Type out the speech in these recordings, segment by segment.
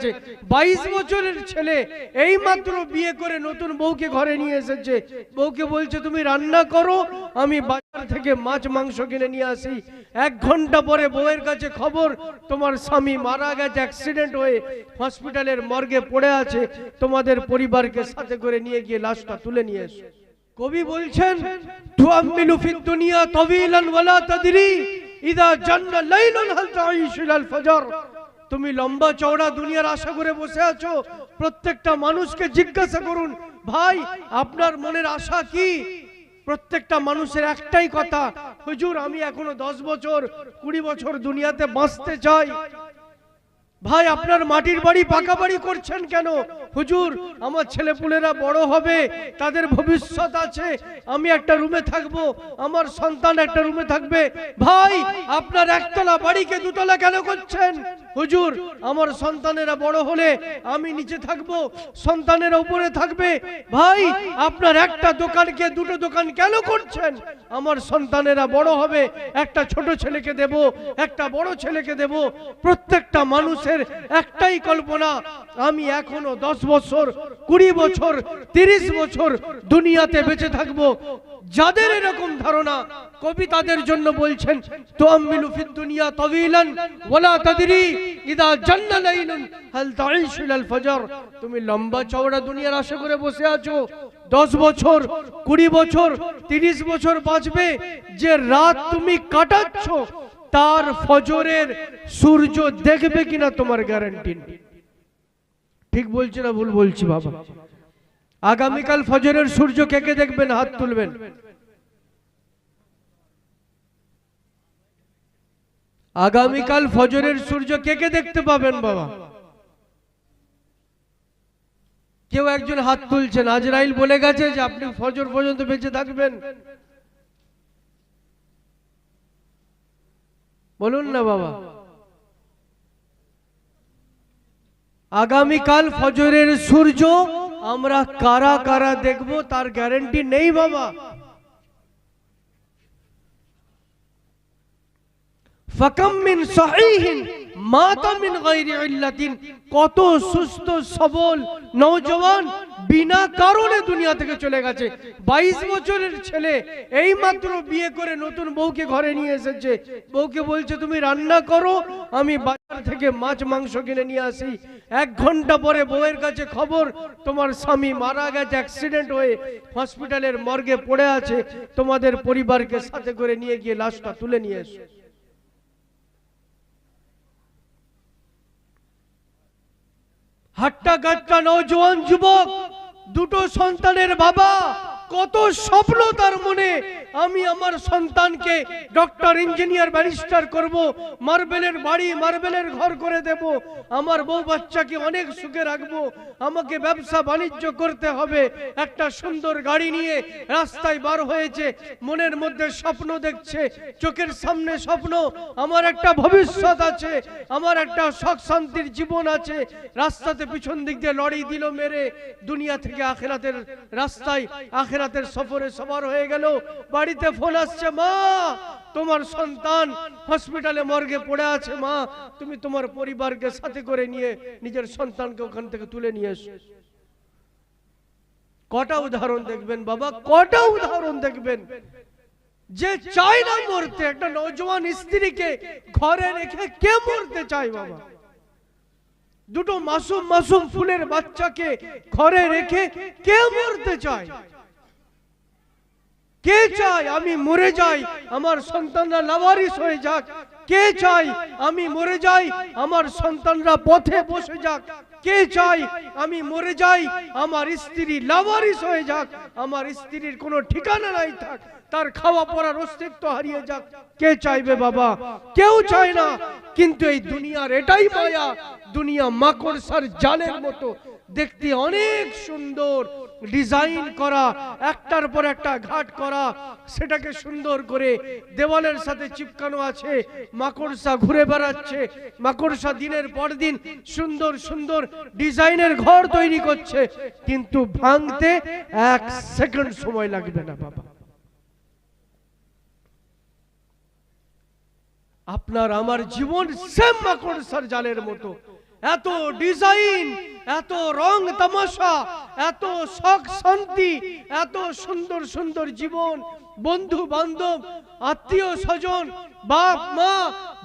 গেছে বাইশ বছরের ছেলে এই মাত্র বিয়ে করে নতুন বউকে ঘরে নিয়ে এসেছে। বউকে বলছে, তুমি রান্না করো, আমি বাজার থেকে মাছ, মাংস কিনে নিয়ে আসি। এক ঘণ্টা পরে বউয়ের কাছে খবর, তোমার স্বামী মারা গেছে অ্যাক্সিডেন্ট হয়ে হসপিটালের মর্গে পড়ে আছে। তোমাদের পরিবারকে সাথে করে নিয়ে গিয়ে লাশটা তুলে নিয়ে এসো। কবি বলছেন তুআমিলু ফিদ দুনিয়া তাওয়িলান ওয়ালা তাদরি, ইদা জান্না লাইলুন হাল তাঈশু ইলাল ফজর। তুমি লম্বা চওড়া দুনিয়ার আশা করে বসে আছো, প্রত্যেকটা মানুষকে জিজ্ঞাসা করুন, ভাই, আপনার মনের আশা কি? প্রত্যেকটা মানুষের একটাই কথা, হুজুর, আমি এখনও দশ বছর, কুড়ি বছর দুনিয়াতে বাঁচতে চাই। ভাই, আপনার মাটির বাড়ি পাকা বাড়ি করছেন কেন? হুজুর, আমার ছেলেপুলেরা বড় হবে, তাদের ভবিষ্যৎ আছে, আমি একটা রুমে থাকব, আমার সন্তান একটা রুমে থাকবে। ভাই, আপনার একতলা বাড়িকে দুতলা কেন করছেন? হুজুর, আমার সন্তানেরা বড় হলে আমি নিচে থাকব, সন্তানের উপরে থাকবে। ভাই, আপনার একটা দোকানকে দুটো দোকান কেন করছেন? আমার সন্তানেরা বড় হবে, একটা ছোট ছেলেকে দেব, একটা বড় ছেলেকে দেব, প্রত্যেকটা মানুষের একটাই কল্পনা, আমি এখনও দশ বছর, কুড়ি বছর, তিরিশ বছর দুনিয়াতে বেঁচে থাকব। যাদের এরকম ধারণা, কবি তাদের জন্য বলছেন ফজর। তুমি লম্বা চওড়া দুনিয়ার আশা করে বসে আছো। দশ বছর, কুড়ি বছর, তিরিশ বছর বাঁচবে। যে রাত তুমি কাটাচ্ছ তার ফজরের সূর্য দেখবে কিনা তোমার গ্যারান্টি ঠিক বলছি না ভুল বলছি বাবা? আগামীকাল ফজরের সূর্য কে কে দেখবেন? হাত তুলবেন। আগামীকাল ফজরের সূর্য কে কে দেখতে পাবেন বাবা? কেউ একজন হাত তুলছেন। আজরাইল বলে গেছে যে, আপনি ফজর পর্যন্ত বেঁচে থাকবেন। বলুন না বাবা। আগামীকাল ফজরের সূর্য আমরা কারা কারা দেখব তার গ্যারান্টি নেই বাবা। কত সুস্থ সবল নওজওয়ান বিনা কারণে দুনিয়া থেকে চলে গেছে। 22 বছরের ছেলে এই মাত্র বিয়ে করে নতুন বউকে ঘরে নিয়ে এসেছে। বউকে বলছে, তুমি রান্না করো, আমি বাজার থেকে মাছ, মাংস কিনে নিয়ে আসি। এক ঘণ্টা পরে বউয়ের কাছে খবর, তোমার স্বামী মারা গেছে অ্যাক্সিডেন্ট হয়ে হসপিটালের মর্গে পড়ে আছে। তোমাদের পরিবারকে সাথে করে নিয়ে গিয়ে লাশটা তুলে নিয়ে এসো। হাট্টা কাট্টা নৌজওয়ান যুবক দুটো সন্তানের বাবা কত স্বপ্ন তার মনে। আমি আমার সন্তানকে ডক্টর, ইঞ্জিনিয়ার, ব্যারিস্টার করব, মার্বেলের বাড়ি, মার্বেলের ঘর করে দেব। আমার বউ বাচ্চাকে অনেক সুখে রাখব। আমাকে ব্যবসা বাণিজ্য করতে হবে। একটা সুন্দর গাড়ি নিয়ে রাস্তায় বার হয়েছে। মনের মধ্যে স্বপ্ন দেখছে। চোখের সামনে স্বপ্ন। আমার একটা ভবিষ্যৎ আছে। আমার একটা শখ শান্তির জীবন আছে। রাস্তাতে পিছন দিক দিয়ে লড়াই দিল মেরে। দুনিয়া থেকে আখেরাতের রাস্তায় আখেরাতের সফরে সবার হয়ে গেল। বাড়িতে ফোন আসছে, মা, তোমার সন্তান হসপিটালে মর্গে পড়ে আছে, মা। তুমি তোমার পরিবারকে সাথে করে নিয়ে নিজের সন্তানকে ওখান থেকে তুলে নিয়ে এসো। কটা উদাহরণ দেখবেন বাবা, কটা উদাহরণ দেখবেন। যে চায় না মরতে, একটা নজওয়ান স্ত্রীকে ঘরে রেখে কে মরতে চায় বাবা? দুটো মাসুম মাসুম ফুলের বাচ্চাকে ঘরে রেখে কে মরতে চায়? কে চায় আমি মরে যাই? আমার সন্তানরা লাভারিস হয়ে যাক। কে চাই আমি মরে যাই? আমার সন্তানরা পথে বসে যাক। কে চাই আমি মরে যাই? আমার স্ত্রী লাভারিস হয়ে যাক। আমার স্ত্রীর কোনো ঠিকানা নাই থাক। তার খাওয়া পড়ার অস্তিত্ব হারিয়ে যাক। কে চাইবে বাবা? কেউ চায় না। কিন্তু এই দুনিয়ার এটাই মায়া। দুনিয়া মাকড়সার জালের মতো। দেখতে অনেক সুন্দর। ডিজাইন করা, একটার পর একটা ঘাট করা, সেটাকে সুন্দর করে দেওয়ালের সাথে চিপকানো আছে, মাকড়সা ঘুরে বেড়াচ্ছে, মাকড়সা দিনের পর দিন সুন্দর সুন্দর ডিজাইনের ঘর তৈরি করছে, কিন্তু ভাঙতে এক সেকেন্ড সময় লাগবে না, বাবা। আপনার আমার জীবন সেম মাকড়সার জালের মতো। এত ডিজাইন এত রং তামাশা, এত শখ শান্তি, এত সুন্দর সুন্দর জীবন বন্ধু বান্ধব আত্মীয় স্বজন বাপ মা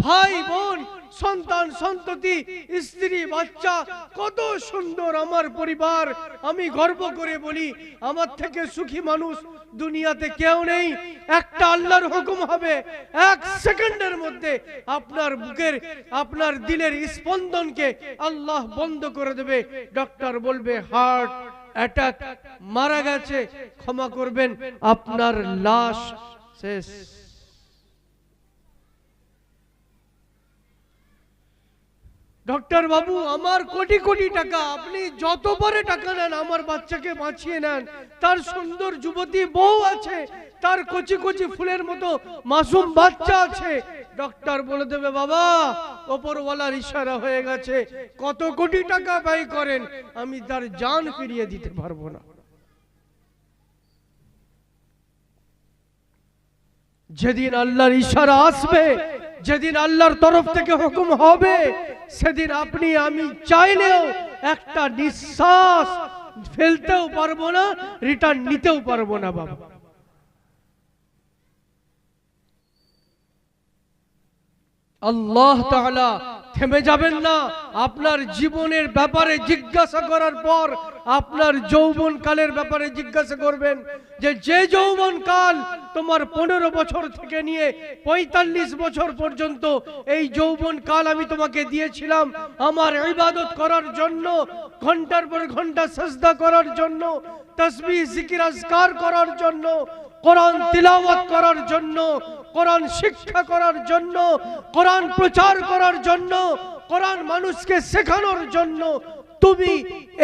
ভাই বোন সন্তান, সন্ততি, স্ত্রী, বাচ্চা, কত সুন্দর আমার পরিবার। আমি গর্ব করে বলি, আমার থেকে সুখী মানুষ দুনিয়াতে কেউ নেই। একটা আল্লাহর হুকুম হবে, এক সেকেন্ডের মধ্যে আপনার বুকের, আপনার দিলের স্পন্দনকে আল্লাহ বন্ধ করে দেবে। ডক্টর বলবে হার্ট অ্যাটাক মারা গেছে, ক্ষমা করবেন, আপনার লাশ শেষ। ডক্টর বাবু আমার কোটি কোটি টাকা, আপনি যত পারে টাকা নেন, আমার বাচ্চাকে বাঁচিয়ে নেন। তার সুন্দর যুবতী বউ আছে, তার কচি কচি ফুলের মতো মাসুম বাচ্চা আছে। ডক্টর বলে দেবে, বাবা, ওপরওয়ালার ইশারা হয়ে গেছে। কত কোটি টাকা ব্যয় করেন, আমি তার জান ফিরিয়ে দিতে পারব না। যেদিন আল্লাহর ইশারা আসবে, যেদিন আল্লাহর তরফ থেকে হুকুম হবে সেদিন আপনি, আমি চাইলেও একটা নিঃশ্বাস ফেলতেও পারব না, রিটার্ন নিতেও পারব না, বাবা। আল্লাহ তাআলা থেমে যাবেন না। আপনার জীবনের ব্যাপারে জিজ্ঞাসা করার পর আপনার যৌবন কালের ব্যাপারে জিজ্ঞাসা করবেন যে যে যৌবন কাল তোমার পনেরো বছর থেকে নিয়ে পঁয়তাল্লিশ বছর পর্যন্ত এই যৌবন কাল আমি তোমাকে দিয়েছিলাম আমার ইবাদত করার জন্য, ঘণ্টার পর ঘণ্টা সাজদা করার জন্য, তসবিহ, জিকির করার জন্য, কোরআন তিলাওয়াত করার জন্য কোরআন শিক্ষা করার জন্য, কোরআন প্রচার করার জন্য, কোরআন মানুষকে শেখানোর জন্য তুমি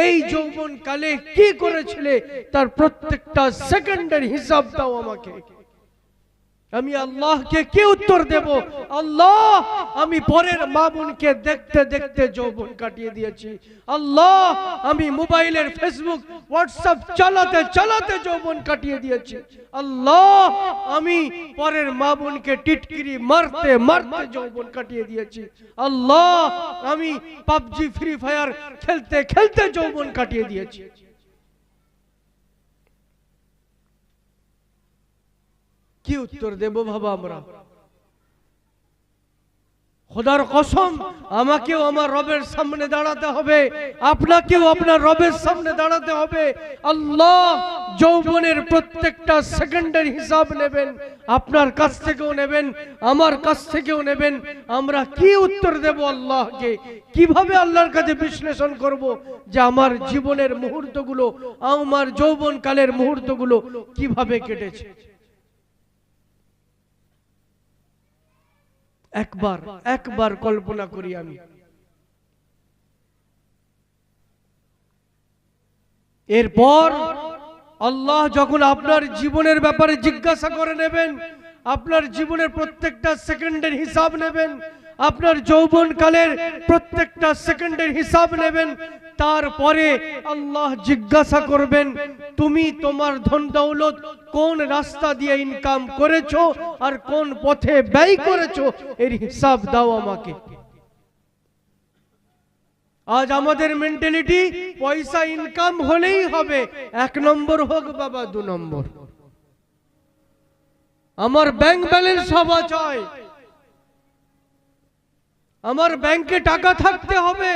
এই যৌবন কালে কি করেছিলে? তার প্রত্যেকটা সেকেন্ডের হিসাব দাও আমাকে। আমি আল্লাহকে কি উত্তর দেব? আল্লাহ, আমি পরের মা বোনকে দেখতে দেখতে যৌবন কাটিয়ে দিয়েছি। আল্লাহ, আমি মোবাইলের ফেসবুক, হোয়াটসঅ্যাপ চালাতে চালাতে যৌবন কাটিয়ে দিয়েছি। আল্লাহ, আমি পরের মা বোনকে টিটকিরি মারতে মারতে যৌবন কাটিয়ে দিয়েছি। আল্লাহ, আমি পাবজি, ফ্রি ফায়ার খেলতে খেলতে যৌবন কাটিয়ে দিয়েছি। কি উত্তর দেব বাবা আমরা? খোদার কসম, আমাকেও আমার রবের সামনে দাঁড়াতে হবে। আপনাকেও আপনার রবের সামনে দাঁড়াতে হবে। আল্লাহ যৌবনের প্রত্যেকটা সেকেন্ডের হিসাব নেবেন। আপনার কাছ থেকেও নেবেন, আমার কাছ থেকেও নেবেন। আমরা কি উত্তর দেব আল্লাহকে? কীভাবে আল্লাহর কাছে বিশ্লেষণ করব যে আমার জীবনের মুহূর্তগুলো, আমার যৌবনকালের মুহূর্তগুলো কীভাবে কেটেছে? একবার একবার কল্পনা করি আমি। এরপর আল্লাহ যখন আপনার জীবনের ব্যাপারে জিজ্ঞাসা করে নেবেন, আপনার জীবনের প্রত্যেকটা সেকেন্ডের হিসাব নেবেন আপনার যৌবন কালের প্রত্যেকটা সেকেন্ডের হিসাব নেবেন, তারপরে আল্লাহ জিজ্ঞাসা করবেন, তুমি তোমার ধন দৌলত কোন রাস্তা দিয়ে ইনকাম করেছ আর কোন পথে ব্যয় করেছ? এর হিসাব দাও আমাকে। আজ আমাদের মেন্টালিটি পয়সা ইনকাম হলেই হবে। এক নম্বর হোক বাবা, দু নম্বর। আমার ব্যাংক ব্যালেন্স হওয়া চাই আমার ব্যাংকে টাকা থাকতে হবে।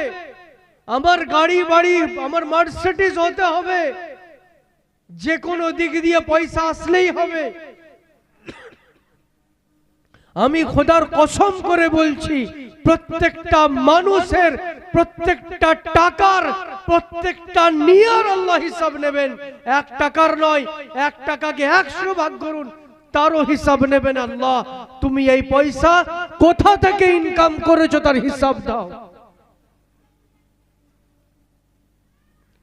আমার গাড়ি, বাড়ি, আমার মার্সিডিজ হতে হবে। যে কোনো দিক দিয়ে পয়সা আসলেই হবে। আমি খোদার কসম করে বলছি, প্রত্যেকটা মানুষের প্রত্যেকটা টাকার, প্রত্যেকটা নিয়ার আল্লাহ হিসাব নেবেন। এক টাকার নয়, এক টাকাকে একশো ভাগ করুন তারও হিসাব নেবেন আল্লাহ। তুমি এই পয়সা কোথা থেকে ইনকাম করেছ তার হিসাব দাও।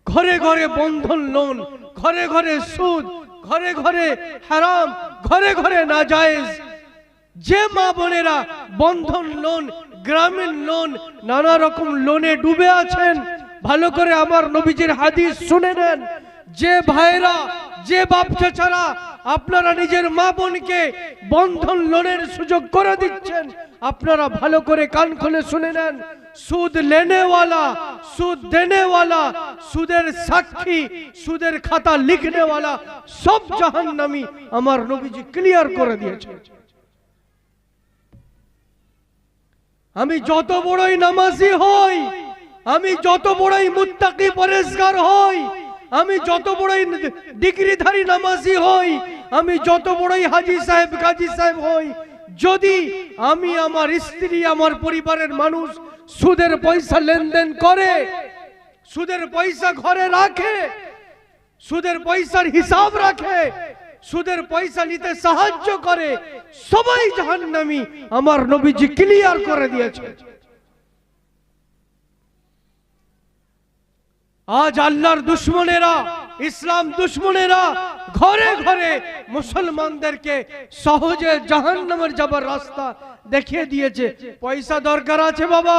ঘরে ঘরে বন্ধন লোন ঘরে ঘরে সুদ, ঘরে ঘরে হারাম, ঘরে ঘরে নাজায়েজ। যে মা বোনেরা বন্ধন লোন গ্রামীণ লোন নানা রকম লোনে ডুবে আছেন, ভালো করে আমার নবীজির হাদিস শুনে নেন। যে ভাইরা, যে বাপ চাচারা আপনারা নিজের মা বোনকে বন্ধন লোনের সুযোগ করে দিচ্ছেন। আপনারা ভালো করে কান খুলে শুনে নেন। সুদ লেনেওয়ালা, সুদ দেনেওয়ালা, সুদের সাক্ষী, সুদের খাতা লিখনেওয়ালা, সব জাহান্নামি আমার নবীজি ক্লিয়ার করে দিয়েছে আমি যত বড়ই নামাজি হই, আমি যত বড়ই মুত্তাকি পরিষ্কার হই আমি যত বড়ই ডিগ্রিধারী নামাজি হই, আমি যত বড়ই হাজি সাহেব, গাজী সাহেব হই, যদি আমি আমার স্ত্রী, আমার পরিবারের মানুষ সুদের পয়সা লেনদেন করে, সুদের পয়সা ঘরে রাখে, সুদের পয়সার হিসাব রাখে, সুদের পয়সা নিতে সাহায্য করে, সবাই জাহান্নামী আমার নবীজি ক্লিয়ার করে দিয়েছে। আজ আল্লাহর দুশ্মনেরা, ইসলাম দুশ্মনেরা ঘরে ঘরে মুসলমানদেরকে সহজে জাহান্নামের যাবার রাস্তা দেখিয়ে দিয়েছে। পয়সা দরকার আছে বাবা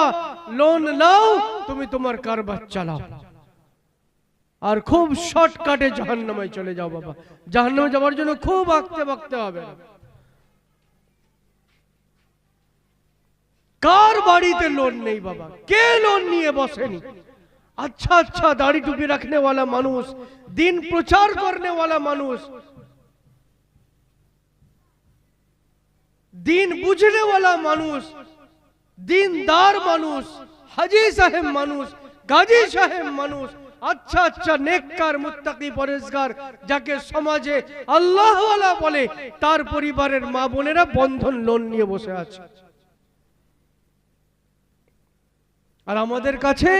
লোন নাও, তুমি তোমার কারবার চালাও। আর খুব শর্টকাটে জাহান্নামে চলে যাও বাবা। জাহান্নামে যাওয়ার জন্য খুব আঁকতে বাঁকতে হবে। কার বাড়িতে লোন নেই বাবা? কে লোন নিয়ে বসেনি? अच्छा अच्छा दाढ़ी टूपी रखने वाला मानुष दिन प्रचार करने वाला मानुष দিন বুঝনে वाला মানুষ দিনদার মানুষ হাজি সাহেব মানুষ গাজী সাহেব মানুষ আচ্ছা আচ্ছা নেককার মুত্তাকি পরেশগার যাকে সমাজে আল্লাহ বলে তার পরিবারের মা বোনেরা বন্ধন লোন নিয়ে বসে আছে আর আমাদের কাছে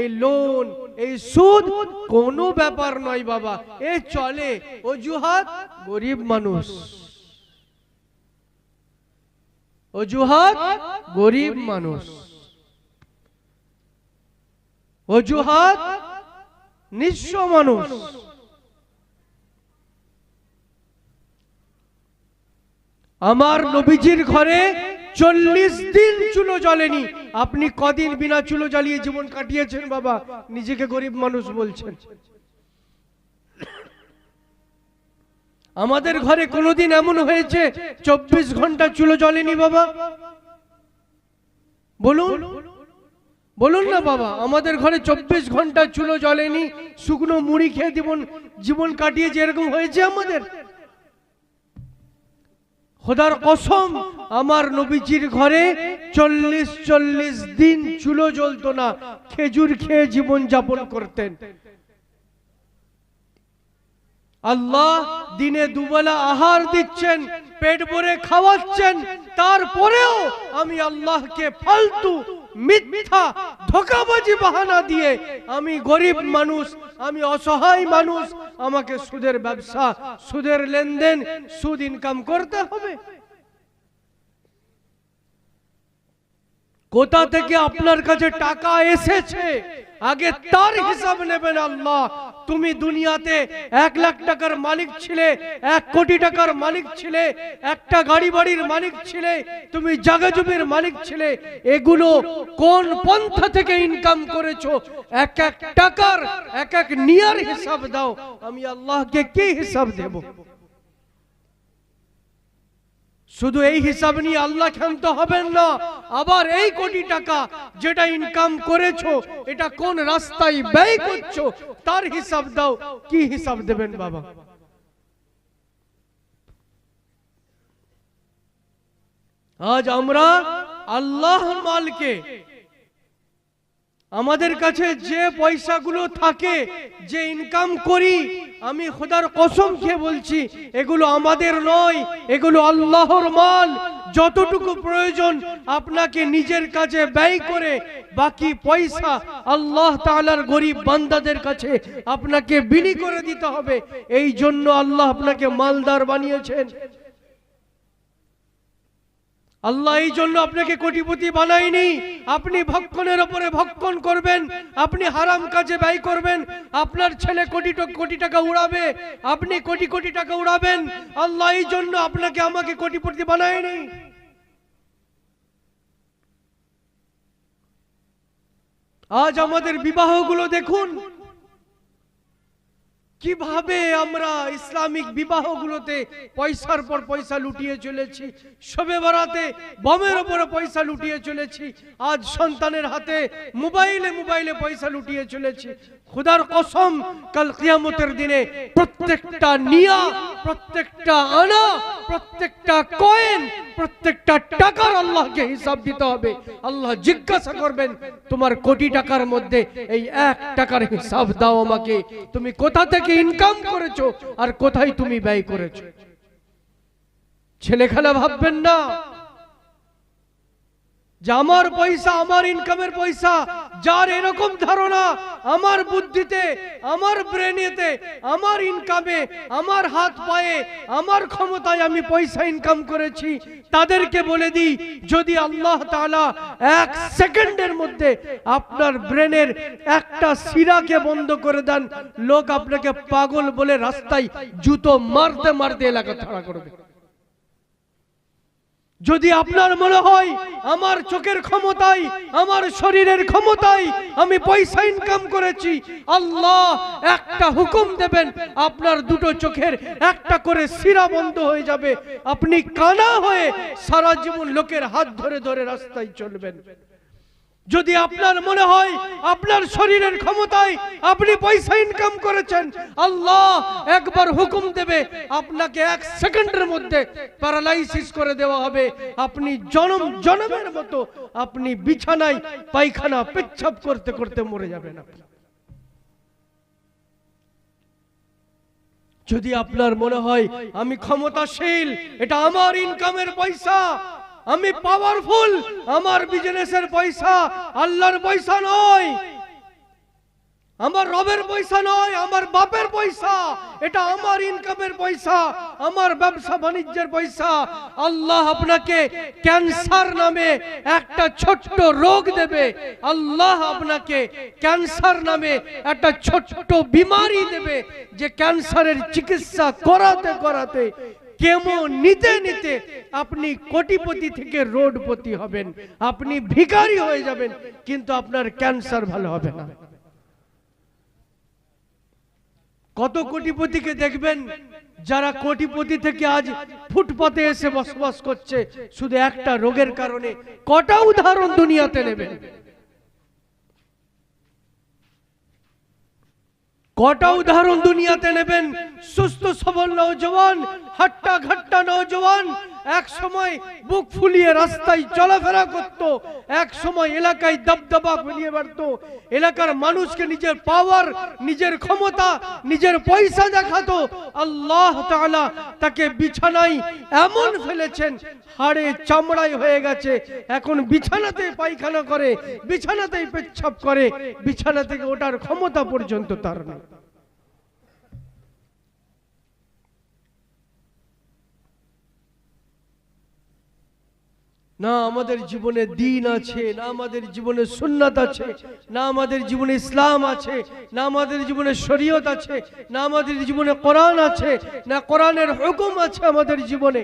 এই লোন এই সুদ কোনো ব্যাপার নয় বাবা। এ চলে, অজুহাত গরিব মানুষ। অজুহাত গরিব মানুষ। অজুহাত নিঃস্ব মানুষ। আমার নবীজির ঘরে চল্লিশ দিন চুলো জ্বলেনি। আপনি কদিন বিনা চুলো জ্বালিয়ে জীবন কাটিয়েছেন বাবা? নিজেকে গরিব মানুষ বলছেন। আমাদের ঘরে কোনোদিন এমন হয়েছে, চব্বিশ ঘণ্টা চুলো জ্বলেনি বাবা। বলুন বলুন না বাবা, আমাদের ঘরে চব্বিশ ঘণ্টা চুলো জ্বলেনি, শুকনো মুড়ি খেয়ে জীবন জীবন কাটিয়েছে এরকম হয়েছে আমাদের? খোদার কসম, আমার নবীজির ঘরে চল্লিশ চল্লিশ দিন চুলো জ্বলত না, খেজুর খেয়ে জীবন যাপন করতেন। আল্লাহ দিনে দুবেলা আহার দিচ্ছেন, পেট ভরে খাওয়াচ্ছেন, তারপরেও আমি আল্লাহকে ফালতু মিথ্যা ধোকাবাজি বাহানা দিয়ে আমি গরিব মানুষ, আমি অসহায় মানুষ, আমাকে সুদের ব্যবসা, সুদের লেনদেন, সুদ ইনকাম করতে হবে। কোথা থেকে আপনার কাছে টাকা এসেছে? আগে তার হিসাব নেবেন আল্লাহ। তুমি দুনিয়াতে এক লাখ টাকার মালিক ছিলে, এক কোটি টাকার মালিক ছিলে, একটা গাড়ি বাড়ির মালিক ছিলে, তুমি জাগা জমির মালিক ছিলে, এগুলো কোন পন্থা থেকে ইনকাম করেছ? এক এক টাকার, এক এক নিয়ার হিসাব দাও। আমি আল্লাহকে কি হিসাব দেব? শুধু এই হিসাব নিয়ে আল্লাহ ক্ষান্ত হবেন না, আবার এই কোটি টাকা যেটা ইনকাম করেছ, এটা কোন রাস্তায় ব্যয় করছ, তার হিসাব দাও, কি হিসাব দেবেন বাবা? আজ আমরা আল্লাহ মালকে, আমাদের কাছে যে পয়সাগুলো থাকে, যে ইনকাম করি আমি খোদার কসম খেয়ে বলছি, এগুলো আমাদের নয়, এগুলো আল্লাহর মাল। যতটুকু প্রয়োজন আপনাকে নিজের কাজে ব্যয় করে, বাকি পয়সা আল্লাহ তালার গরিব বান্দাদের কাছে আপনাকে বিলি করে দিতে হবে। এই জন্য আল্লাহ আপনাকে মালদার বানিয়েছেন। আল্লাহ এই জন্য আপনাকে কোটিপতি বানায়নি। আপনি ভক্ষণের ওপরে ভক্ষণ করবেন, আপনি হারাম কাজে ব্যয় করবেন, আপনার ছেলে কোটি কোটি টাকা উড়াবে, আপনি কোটি কোটি টাকা উড়াবেন, আল্লাহ এই জন্য আপনাকে আমাকে কোটিপতি বানায়নি। আজ আমাদের বিবাহগুলো দেখুন কীভাবে আমরা ইসলামিক বিবাহগুলোতে পয়সার পর পয়সা লুটিয়ে চলেছি? শবে বরাতে বমের উপরে পয়সা লুটিয়ে চলেছি। আজ সন্তানের হাতে মোবাইলে মোবাইলে পয়সা লুটিয়ে চলেছি। খুদার কসম, কাল কিয়ামতের দিনে প্রত্যেকটা নিয়া, প্রত্যেকটা আনা, প্রত্যেকটা কয়েন, প্রত্যেকটা টাকার আল্লাহকে হিসাব দিতে হবে। আল্লাহ জিজ্ঞাসা করবেন, তোমার কোটি টাকার মধ্যে এই এক টাকার হিসাব দাও আমাকে। তুমি কোথা থেকে ইনকাম করেছ, আর কোথায় তুমি ব্যয় করেছ? ছেলেখেলা ভাববেন না। যে আমার পয়সা, আমার ইনকামের পয়সা যার এরকম ধারণা আমার বুদ্ধিতে, আমার ব্রেনেতে, আমার ইনকামে আমার হাত পায়ে, আমার ক্ষমতায় আমি পয়সা ইনকাম করেছি, তাদেরকে বলে দিই, যদি আল্লাহ তালা এক সেকেন্ডের মধ্যে আপনার ব্রেনের একটা শিরাকে বন্ধ করে দেন, লোক আপনাকে পাগল বলে রাস্তায় জুতো মারতে মারতে এলাকা ছাড়া করবে যদি আপনার মনে হয় আমার চোখের ক্ষমতায়, আমার শরীরের ক্ষমতায় আমি পয়সা ইনকাম করেছি, আল্লাহ একটা হুকুম দেবেন, আপনার দুটো চোখের একটা করে সিরা বন্ধ হয়ে যাবে। আপনি কানা হয়ে সারা জীবন লোকের হাত ধরে ধরে রাস্তায় চলবেন। যদি আপনার মনে হয় আপনার শরীরের ক্ষমতায় আপনি পয়সা ইনকাম করেছেন, আল্লাহ একবার হুকুম দেবে, আপনাকে এক সেকেন্ডের মধ্যে প্যারালাইসিস করে দেওয়া হবে। আপনি জনম, জনমের মতো আপনি বিছানায় পায়খানা, পেচ্ছাপ করতে করতে মরে যাবেন আপনি। যদি আপনার মনে হয়, আমি ক্ষমতাশীল, এটা আমার ইনকামের পয়সা আমি পাওয়ারফুল আমার বিজনেসের পয়সা আল্লাহর পয়সা নয়। আমার রবের পয়সা নয়, আমার বাপের পয়সা। এটা আমার ইনকামের পয়সা, আমার ব্যবসা বাণিজ্যের পয়সা। আল্লাহ আপনাকে ক্যান্সার নামে একটা ছোট্ট রোগ দেবে। আল্লাহ আপনাকে ক্যান্সার নামে একটা ছোট্ট বিমারি দেবে। যে ক্যান্সারের চিকিৎসা করাতে করাতে কেমো নিতে নিতে আপনি কোটিপতি থেকে রোডপতি হবেন, আপনি ভিখারি হয়ে যাবেন, কিন্তু আপনার ক্যান্সার ভালো হবে না। কত কোটিপতিকে দেখবেন যারা কোটিপতি থেকে আজ ফুটপাতে এসে বসবাস করছে, শুধু একটা রোগের কারণে কটা উদাহরণ দুনিয়াতে নেবেন? কটা উদাহরণ দুনিয়াতে নেবেন। সুস্থ সবল নৌজওয়ান হাট্টা ঘাট্টা নৌজওয়ান এক সময় বুক ফুলিয়ে রাস্তায় চলাফেরা করত, এক সময় এলাকায় দবদবা ফুলিয়ে বেড়াত। এলাকার মানুষকে নিজের পাওয়ার নিজের ক্ষমতা, নিজের পয়সা দেখাতো। আল্লাহ তাআলা তাকে বিছানায় এমন ফেলেছেন, হাড়ে চামড়ায় হয়ে গেছে। এখন বিছানাতে পায়খানা করে, বিছানাতেই পেচ্ছাপ করে, বিছানা থেকে ওঠার ক্ষমতা পর্যন্ত তার নেই। না আমাদের জীবনে দিন আছে, না আমাদের জীবনে সুন্নাত আছে, না আমাদের জীবনে ইসলাম আছে, না আমাদের জীবনে শরীয়ত আছে, না আমাদের জীবনে কোরআন আছে, না কোরআনের হুকুম আছে আমাদের জীবনে।